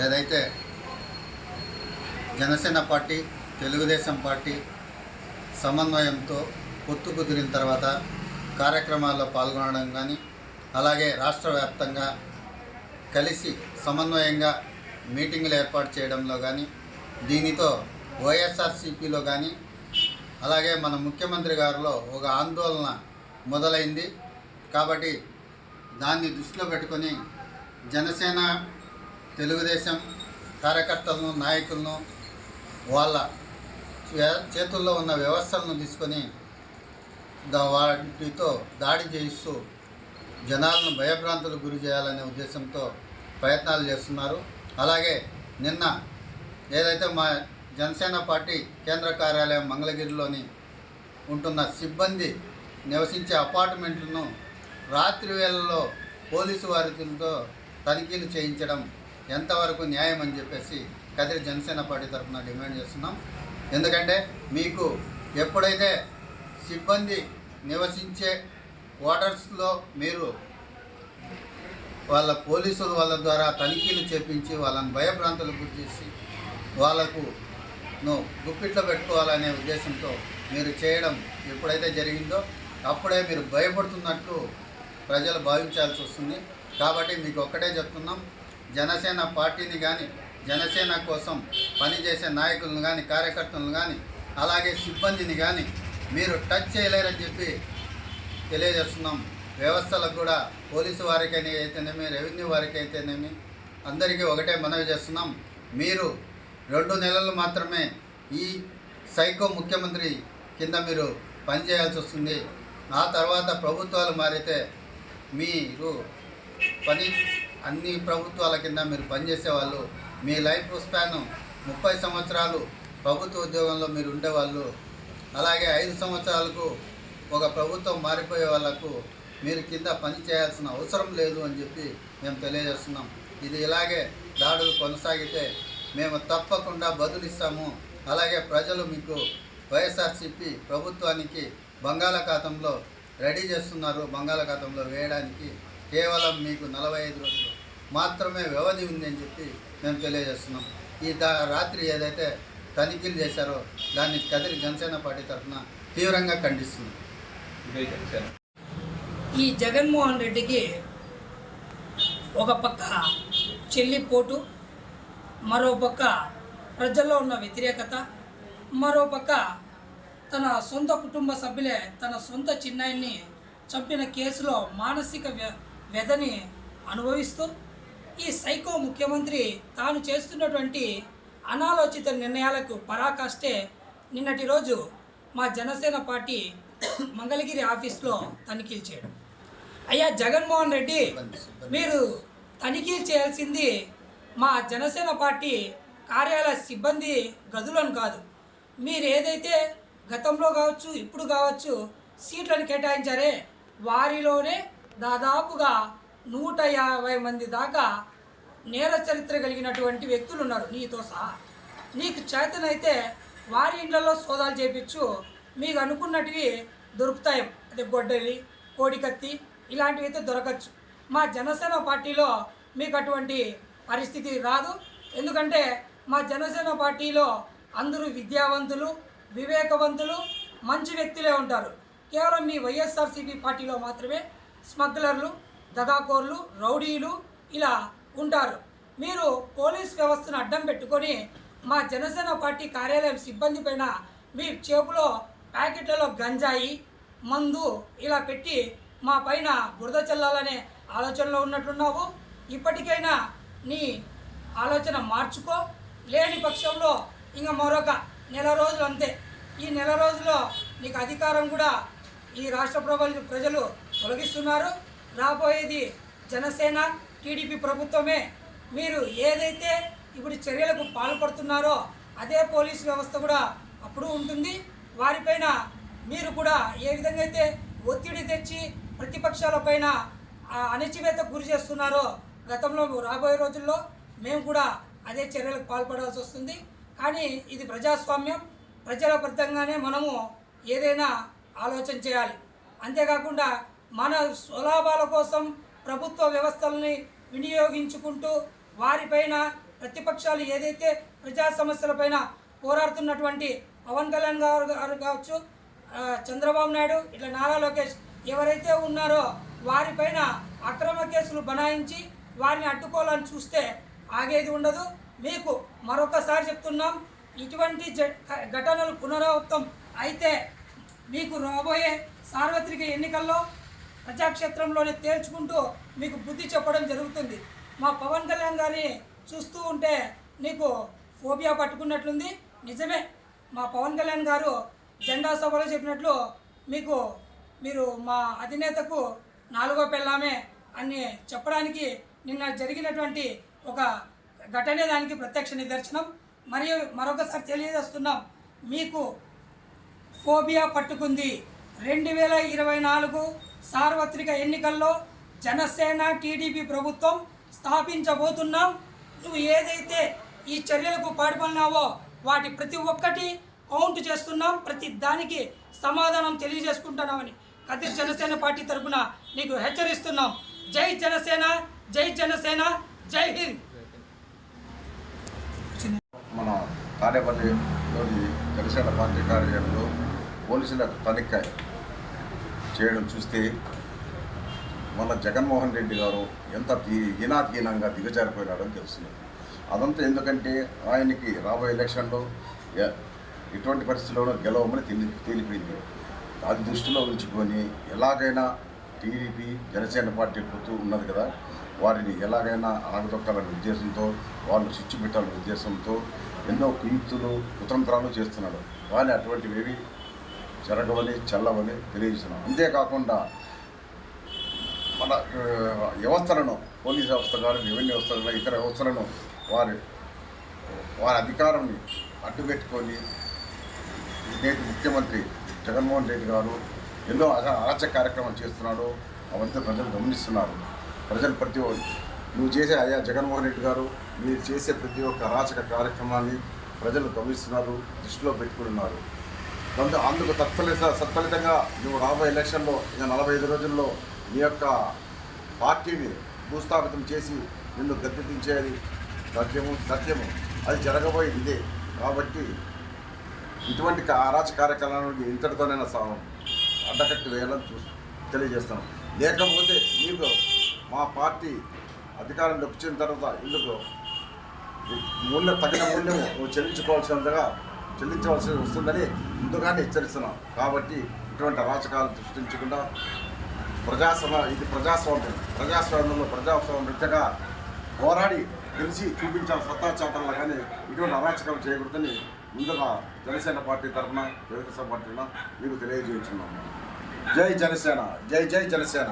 ఏదైతే Janasena party Telugu Desam party సమన్వయంతో పొత్తు కుదిరిన తర్వాత కార్యక్రమాల్లో పాల్గొనడం కానీ అలాగే రాష్ట్ర వ్యాప్తంగా కలిసి సమన్వయంగా మీటింగులు ఏర్పాటు చేయడంలో కానీ దీనితో వైఎస్ఆర్సీపీలో కానీ అలాగే మన ముఖ్యమంత్రి గారిలో ఒక ఆందోళన మొదలైంది. కాబట్టి దాన్ని దృష్టిలో పెట్టుకొని జనసేన తెలుగుదేశం కార్యకర్తలను నాయకులను వాళ్ళ చేతుల్లో ఉన్న వ్యవస్థలను తీసుకొని వాటితో దాడి చేయిస్తూ జనాలను భయభ్రాంతులకు గురి చేయాలనే ఉద్దేశంతో ప్రయత్నాలు చేస్తున్నారు. అలాగే నిన్న ఏదైతే మా జనసేన పార్టీ కేంద్ర కార్యాలయం మంగళగిరిలోని ఉంటున్న సిబ్బంది నివసించే అపార్ట్మెంట్లను రాత్రి వేళల్లో పోలీసు వారితో తనిఖీలు చేయించడం ఎంతవరకు న్యాయం అని చెప్పేసి కదిరి జనసేన పార్టీ తరఫున డిమాండ్ చేస్తున్నాం. ఎందుకంటే మీకు ఎప్పుడైతే సిబ్బంది నివసించే క్వార్టర్స్లో మీరు వాళ్ళ పోలీసుల వాళ్ళ ద్వారా తనిఖీలు చేపించి వాళ్ళని భయభ్రాంతులకు గురి చేసి వాళ్ళకు ను గుప్పిట్లో పెట్టుకోవాలనే ఉద్దేశంతో మీరు చేయడం ఎప్పుడైతే జరిగిందో అప్పుడే మీరు భయపడుతున్నట్టు ప్రజలు భావించాల్సి వస్తుంది. కాబట్టి మీకు ఒక్కటే చెప్తున్నాం. జనసేన పార్టీని కానీ జనసేన కోసం పనిచేసే నాయకులను కానీ కార్యకర్తలను కానీ అలాగే సిబ్బందిని కానీ మీరు టచ్ చేయలేరని చెప్పి తెలియజేస్తున్నాం. వ్యవస్థలకు కూడా పోలీసు వారికైనా అయితేనేమి రెవెన్యూ వారికి అయితేనేమి అందరికీ ఒకటే మనవి చేస్తున్నాం. మీరు రెండు నెలలు మాత్రమే ఈ సైకో ముఖ్యమంత్రి కింద మీరు పనిచేయాల్సి వస్తుంది. ఆ తర్వాత ప్రభుత్వాలు మారితే మీరు పని అన్ని ప్రభుత్వాల కింద మీరు పనిచేసేవాళ్ళు. మీ లైఫ్ స్పాన్ ముప్పై సంవత్సరాలు ప్రభుత్వ ఉద్యోగంలో మీరు ఉండేవాళ్ళు. అలాగే ఐదు సంవత్సరాలకు ఒక ప్రభుత్వం మారిపోయే వాళ్ళకు మీరు కింద పని చేయాల్సిన అవసరం లేదు అని చెప్పి మేము తెలియజేస్తున్నాం. ఇది ఇలాగే దాడులు కొనసాగితే మేము తప్పకుండా బదులిస్తాము. అలాగే ప్రజలు మీకు వైఎస్ఆర్సీపీ ప్రభుత్వానికి బంగాళాఖాతంలో రెడీ చేస్తున్నారు. బంగాళాఖాతంలో వేయడానికి కేవలం మీకు నలభై ఐదు రోజులు. మాత్రమే వ్యవధి ఉంది అని చెప్పి మేము తెలియజేస్తున్నాం. ఈ దా రాత్రి ఏదైతే తనిఖీలు చేశారో దాన్ని కదిరి జనసేన పార్టీ తరఫున తీవ్రంగా జనసేన. ఈ జగన్మోహన్ రెడ్డికి ఒక పక్క చెల్లిపోటు మరో పక్క ప్రజల్లో ఉన్న వ్యతిరేకత మరో పక్క తన సొంత కుటుంబ సభ్యులే తన సొంత చిన్నాయిని చంపిన కేసులో మానసిక వ్య వ్యధని అనుభవిస్తూ ఈ సైకో ముఖ్యమంత్రి తాను చేస్తున్నటువంటి అనాలోచిత నిర్ణయాలకు పరాకాష్టే నిన్నటి రోజు మా జనసేన పార్టీ మంగళగిరి ఆఫీస్లో తనిఖీలు చేయడం. అయ్యా జగన్మోహన్ రెడ్డి మీరు తనిఖీలు చేయాల్సింది మా జనసేన పార్టీ కార్యాలయ సిబ్బంది గదులను కాదు. మీరు ఏదైతే గతంలో కావచ్చు ఇప్పుడు కావచ్చు సీట్లను కేటాయించారే వారిలోనే దాదాపుగా నూట యాభై మంది దాకా నేర చరిత్ర కలిగినటువంటి వ్యక్తులు ఉన్నారు నీతో సహా. నీకు చేతనైతే వారి ఇండ్లలో సోదాలు చేపించు. మీకు అనుకున్నటివి దొరుకుతాయి అంటే గొడ్డలి కోడికత్తి ఇలాంటివి అయితే దొరకచ్చు. మా జనసేన పార్టీలో మీకు అటువంటి పరిస్థితి రాదు. ఎందుకంటే మా జనసేన పార్టీలో అందరూ విద్యావంతులు వివేకవంతులు మంచి వ్యక్తులే ఉంటారు. కేవలం మీ వైఎస్ఆర్సీపీ పార్టీలో మాత్రమే స్మగ్లర్లు దగాకోర్లు రౌడీలు ఇలా ఉంటారు. మీరు పోలీస్ వ్యవస్థను అడ్డం పెట్టుకొని మా జనసేన పార్టీ కార్యాలయం సిబ్బంది పైన మీ చేపులో ప్యాకెట్లలో గంజాయి మందు ఇలా పెట్టి మా పైన బురద చల్లాలనే ఆలోచనలో ఉన్నట్టున్నావు. ఇప్పటికైనా నీ ఆలోచన మార్చుకో. లేని పక్షంలో ఇంకా మరొక నెల రోజులు అంతే. ఈ నెల రోజుల్లో నీకు అధికారం కూడా ఈ రాష్ట్ర ప్రభుత్వ ప్రజలు తొలగిస్తున్నారు. రాబోయేది జనసేన టీడీపీ ప్రభుత్వమే. మీరు ఏదైతే ఇప్పుడు చర్యలకు పాల్పడుతున్నారో అదే పోలీస్ వ్యవస్థ కూడా అప్పుడు ఉంటుంది. వారిపైన మీరు కూడా ఏ విధంగా అయితే ఒత్తిడి తెచ్చి ప్రతిపక్షాలపైన అణచివేత గురి చేస్తున్నారో గతంలో రాబోయే రోజుల్లో మేము కూడా అదే చర్యలకు పాల్పడాల్సి వస్తుంది. కానీ ఇది ప్రజాస్వామ్యం. ప్రజల బద్దంగానే మనము ఏదైనా ఆలోచన చేయాలి. అంతేకాకుండా మన స్వలాభాల కోసం ప్రభుత్వ వ్యవస్థల్ని వినియోగించుకుంటూ వారిపైన ప్రతిపక్షాలు ఏదైతే ప్రజా సమస్యలపైన పోరాడుతున్నటువంటి పవన్ కళ్యాణ్ గారు గారు కావచ్చు చంద్రబాబు నాయుడు ఇట్లా నారా లోకేష్ ఎవరైతే ఉన్నారో వారిపైన అక్రమ కేసులు బనాయించి వారిని అడ్డుకోవాలని చూస్తే ఆగేది ఉండదు. మీకు మరొకసారి చెప్తున్నాం ఇటువంటి జ- ఘటనలు పునరావృతం అయితే మీకు రాబోయే సార్వత్రిక ఎన్నికల్లో ప్రజాక్షేత్రంలోనే తేల్చుకుంటూ మీకు బుద్ధి చెప్పడం జరుగుతుంది. మా పవన్ కళ్యాణ్ గారిని చూస్తూ ఉంటే నీకు ఫోబియా పట్టుకున్నట్లుంది. నిజమే. మా పవన్ కళ్యాణ్ గారు జెండా సభలో చెప్పినట్లు మీకు మీరు మా అధినేతకు నాలుగో పెళ్ళామే అని చెప్పడానికి నిన్న జరిగినటువంటి ఒక ఘటనే దానికి ప్రత్యక్ష నిదర్శనం. మరియు మరొకసారి తెలియజేస్తున్నాం. మీకు ఫోబియా పట్టుకుంది. రెండు వేల ఇరవై నాలుగు సార్వత్రిక ఎన్నికల్లో జనసేన టీడీపీ ప్రభుత్వం స్థాపించబోతున్నాం. నువ్వు ఏదైతే ఈ చర్యలకు పాటుపడినావో వాటి ప్రతి ఒక్కటి కౌంట్ చేస్తున్నాం. ప్రతి దానికి సమాధానం తెలియజేసుకుంటున్నామని కదిరి జనసేన పార్టీ తరపున నీకు హెచ్చరిస్తున్నాం. జై జనసేన జై జనసేన జై హింద్. మన తాడేపల్లిలోని జనసేన పార్టీ కార్యాలయంలో పోలీసుల తనిఖీ చేయడం చూస్తే మన జగన్మోహన్ రెడ్డి గారు ఎంత దీ- హీనాధీనంగా దిగజారిపోయినాడని తెలుస్తుంది. అదంతా ఎందుకంటే ఆయనకి రాబోయే ఎలక్షన్లో ఎటువంటి పరిస్థితుల్లోనూ గెలవమని తెలి తేలిపోయింది. అది దృష్టిలో ఉంచుకొని ఎలాగైనా టీడీపీ జనసేన పార్టీ పొత్తు ఉన్నది కదా వారిని ఎలాగైనా ఆగదొక్కాలనే ఉద్దేశంతో వాళ్ళు చిచ్చు పెట్టాలనే ఉద్దేశంతో ఎన్నో కుయుక్తులు కుతంత్రాలు చేస్తున్నాడు. కానీ అటువంటివి జరగవని చల్లవని తెలియజేస్తున్నాం. అంతేకాకుండా మన వ్యవస్థలను పోలీస్ వ్యవస్థ కానీ రెవెన్యూ వ్యవస్థ కానీ ఇతర వ్యవస్థలను వారి వారి అధికారాన్ని అడ్డుపెట్టుకొని నేటి ముఖ్యమంత్రి జగన్మోహన్ రెడ్డి గారు ఎన్నో అర- అరాచక కార్యక్రమాలు చేస్తున్నాడు అవంతా ప్రజలు గమనిస్తున్నారు. ప్రజలు ప్రతి నువ్వు చేసే అయ్యా జగన్మోహన్ రెడ్డి గారు మీరు చేసే ప్రతి ఒక్క అరాచక కార్యక్రమాన్ని ప్రజలు గమనిస్తున్నారు దృష్టిలో పెట్టుకుంటున్నారు అందుకు అందుకు తత్ఫలిత సత్ఫలితంగా నువ్వు రాబోయే ఎలక్షన్లో ఇంకా నలభై ఐదు రోజుల్లో నీ యొక్క పార్టీని భూస్థాపితం చేసి నిన్ను గద్దెదించేది సత్యము సత్యము. అది జరగబోయేది ఇదే. కాబట్టి ఇటువంటి అరాచ కార్యక్రమాలను ఇంతటితోనైనా సా- అడ్డకట్టు వేయాలని చూ తెలియజేస్తాను లేకపోతే మీకు మా పార్టీ అధికారంలోకి వచ్చిన తర్వాత ఇందుకు మూల్యం తగిన మూల్యం నువ్వు చెల్లించుకోవాల్సినంతగా చెల్లించవలసి వస్తుందని ముందుగానే హెచ్చరిస్తున్నాం. కాబట్టి ఇటువంటి అరాచకాలు సృష్టించకుండా ప్రజాస్వామ్య ఇది ప్రజాస్వామ్యం. ప్రజాస్వామ్యంలో ప్రజాస్వామ్యంగా పోరాడి గెలిచి చూపించాలి సత్తా చాటాల కానీ ఇటువంటి అరాచకాలు చేయకూడదని ముందుగా జనసేన పార్టీ తరఫున తెలుగుదేశం పార్టీ మీకు తెలియజేస్తున్నాము జై జనసేన జై జై జనసేన.